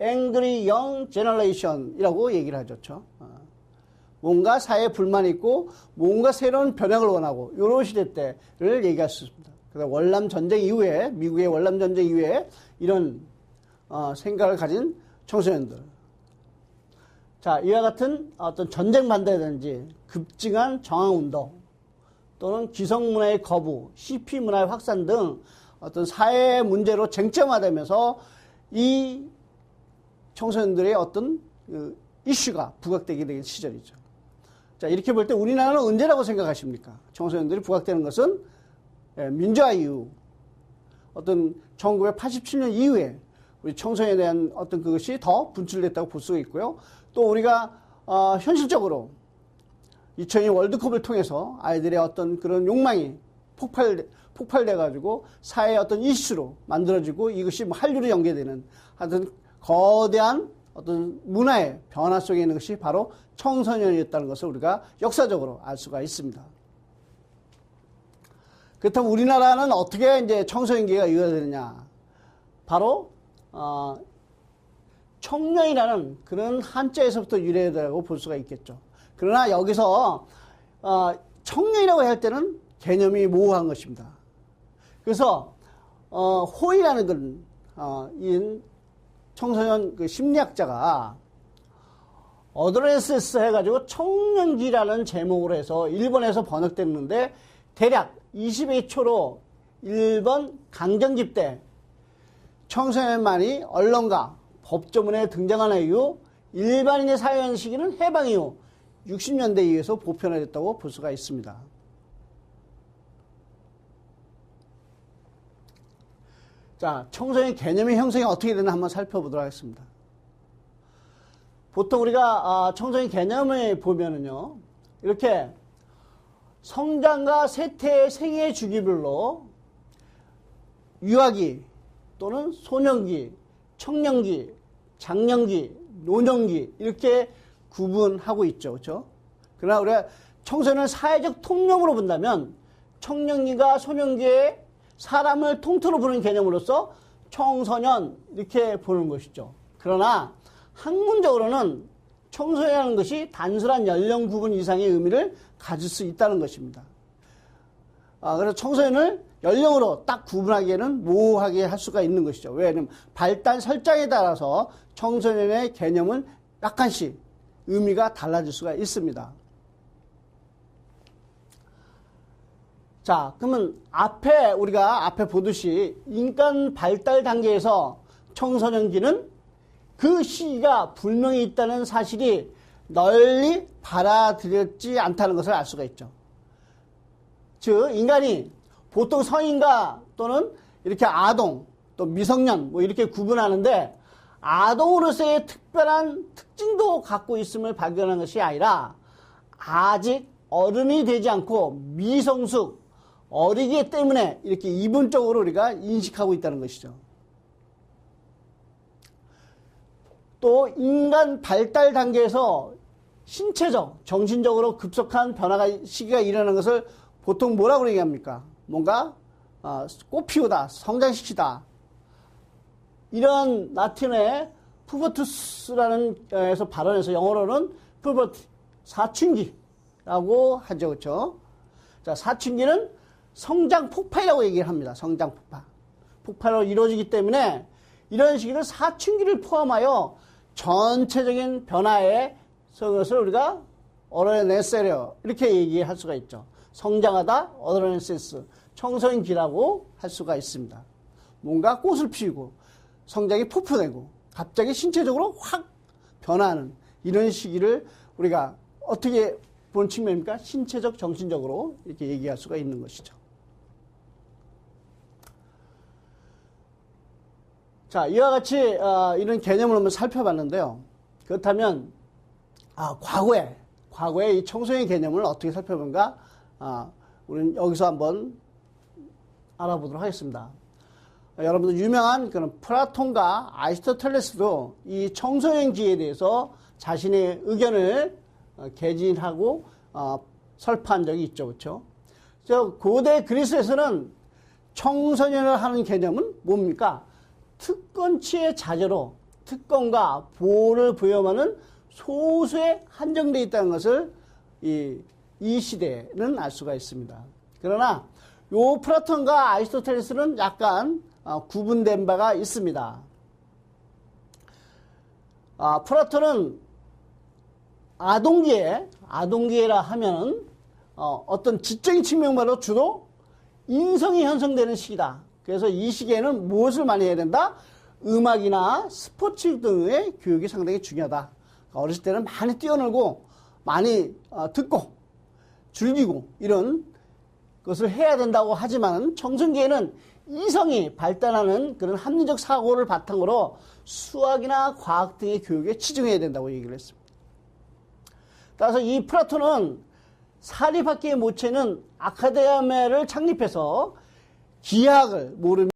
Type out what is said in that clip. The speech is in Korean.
angry young generation이라고 얘기를 하죠. 어. 뭔가 사회에 불만이 있고 뭔가 새로운 변형을 원하고 이런 시대 때를 얘기할 수 있습니다. 그래서 월남 전쟁 이후에 미국의 월남 전쟁 이후에 이런 어, 생각을 가진 청소년들. 자, 이와 같은 어떤 전쟁 반대든지 급증한 정황 운동 또는 기성 문화의 거부, CP 문화의 확산 등 어떤 사회 문제로 쟁점화되면서 이 청소년들의 어떤 그 이슈가 부각되게 된 시절이죠. 자, 이렇게 볼 때 우리나라는 언제라고 생각하십니까? 청소년들이 부각되는 것은 예, 민주화 이후 어떤 1987년 이후에 우리 청소년에 대한 어떤 그것이 더 분출됐다고 볼 수가 있고요. 또 우리가 어, 현실적으로 2002 월드컵을 통해서 아이들의 어떤 그런 욕망이 폭발 폭발돼 가지고 사회의 어떤 이슈로 만들어지고 이것이 뭐 한류로 연계되는 하여튼 거대한 어떤 문화의 변화 속에 있는 것이 바로 청소년이었다는 것을 우리가 역사적으로 알 수가 있습니다. 그렇다면 우리나라는 어떻게 이제 청소년기가 이어되느냐? 바로 어, 청년이라는 그런 한자에서부터 유래되라고 볼 수가 있겠죠. 그러나 여기서 어, 청년이라고 할 때는 개념이 모호한 것입니다. 그래서 어, 호이라는 건 어, 이 청소년 그 심리학자가 어드레스스 해가지고 청년기라는 제목으로 해서 일본에서 번역됐는데 대략 20의 초로 일본 강점기 때 청소년만이 언론과 법조문에 등장하는 이후 일반인의 사회현 시기는 해방 이후 60년대 이후에서 보편화됐다고 볼 수가 있습니다. 자, 청소년 개념의 형성이 어떻게 되나 한번 살펴보도록 하겠습니다. 보통 우리가 청소년 개념을 보면은요, 이렇게 성장과 세태의 생애 주기별로 유아기 또는 소년기, 청년기, 장년기, 노년기 이렇게 구분하고 있죠. 그렇죠? 그러나 우리가 청소년을 사회적 통념으로 본다면 청년기가 소년기에 사람을 통틀어 보는 개념으로서 청소년 이렇게 보는 것이죠. 그러나 학문적으로는 청소년이라는 것이 단순한 연령 구분 이상의 의미를 가질 수 있다는 것입니다. 아, 그래서 청소년을 연령으로 딱 구분하기에는 모호하게 할 수가 있는 것이죠. 왜냐하면 발달 설정에 따라서 청소년의 개념은 약간씩 의미가 달라질 수가 있습니다. 자, 그러면 앞에 우리가 앞에 보듯이 인간 발달 단계에서 청소년기는 그 시기가 분명히 있다는 사실이 널리 받아들였지 않다는 것을 알 수가 있죠. 즉, 인간이 보통 성인과 또는 이렇게 아동, 또 미성년, 뭐 이렇게 구분하는데 아동으로서의 특별한 특징도 갖고 있음을 발견한 것이 아니라 아직 어른이 되지 않고 미성숙, 어리기 때문에 이렇게 이분적으로 우리가 인식하고 있다는 것이죠. 또 인간 발달 단계에서 신체적, 정신적으로 급속한 변화가 시기가 일어나는 것을 보통 뭐라고 얘기합니까? 뭔가 어, 꽃 피우다, 성장시키다. 이런 라틴의 푸버투스라는 에서 발언해서 영어로는 푸버트 사춘기라고 하죠, 그렇죠? 자, 사춘기는 성장 폭발이라고 얘기를 합니다. 성장 폭발. 폭발로 이루어지기 때문에 이런 시기를 사춘기를 포함하여 전체적인 변화의 것을 우리가 어드레네세려 이렇게 얘기할 수가 있죠. 성장하다 어드레네세스 청소년기라고 할 수가 있습니다. 뭔가 꽃을 피우고 성장이 폭포되고 갑자기 신체적으로 확 변하는 이런 시기를 우리가 어떻게 본 측면입니까? 신체적, 정신적으로 이렇게 얘기할 수가 있는 것이죠. 자, 이와 같이 어, 이런 개념을 한번 살펴봤는데요. 그렇다면 아, 과거에 과거에 이 청소년 개념을 어떻게 살펴본가? 아, 우리는 여기서 한번 알아보도록 하겠습니다. 여러분들 유명한 그런 플라톤과 아리스토텔레스도 이 청소년기에 대해서 자신의 의견을 어, 개진하고 어, 설파한 적이 있죠, 그렇죠? 저 고대 그리스에서는 청소년을 하는 개념은 뭡니까? 특권치의 자제로 특권과 보호를 부여하는 소수에 한정되어 있다는 것을 이, 이 시대는 알 수가 있습니다. 그러나 요 플라톤과 아리스토텔레스는 약간 어, 구분된 바가 있습니다. 아, 플라톤은 아동기에, 아동기에라 하면은 어, 어떤 지적인 측면으로 주로 인성이 형성되는 시기다. 그래서 이 시기에는 무엇을 많이 해야 된다? 음악이나 스포츠 등의 교육이 상당히 중요하다. 그러니까 어렸을 때는 많이 뛰어놀고 많이 어, 듣고 즐기고 이런 것을 해야 된다고 하지만 청소기에는 이성이 발달하는 그런 합리적 사고를 바탕으로 수학이나 과학 등의 교육에 치중해야 된다고 얘기를 했습니다. 따라서 이 플라톤은 사립학계의 모체는 아카데미아를 창립해서 기하학을 모르면